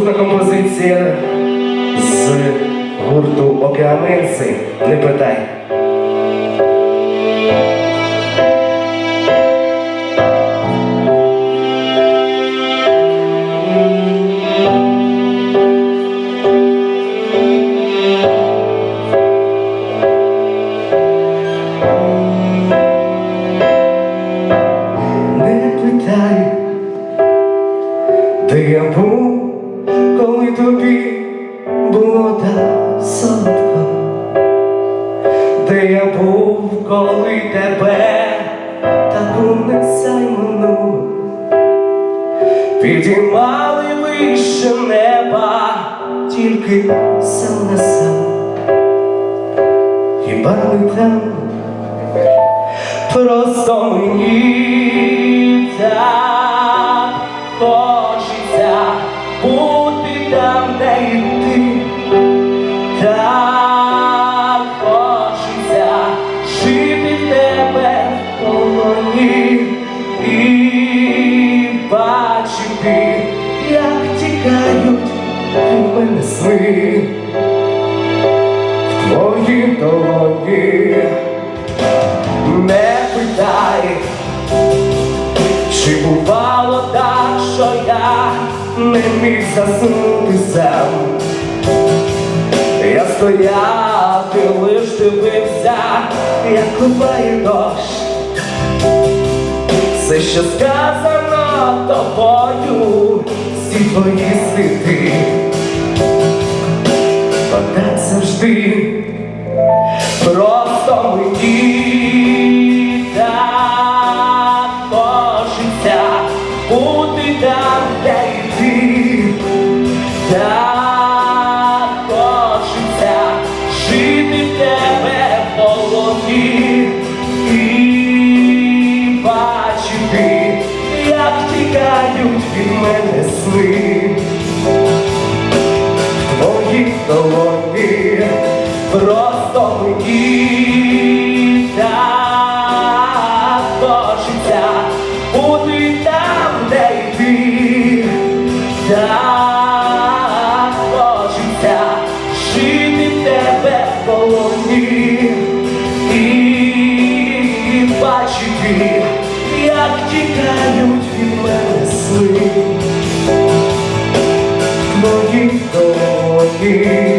Наступна композиція з гурту Океанельси. Не питай. Тобі було так солодко, де я був, коли тебе таку несайману підіймали вище неба, тільки сам на сам, хіба не там? Просто мені так де і ти. Так хочеться жити в тебе в полоні і бачити, як тікають від мене сни в твої долоні. Не питай, чи бувало так, не міг заснути сам. Я стояв і лиш дивився, як купає дощ. Все, що сказано тобою, всі твої світи, отак завжди. Просто мені Так жити в тебе в полоні. І бачити, як тікають від мене сни. Твої долоні бачити, як тікають від мене сни твої долоні.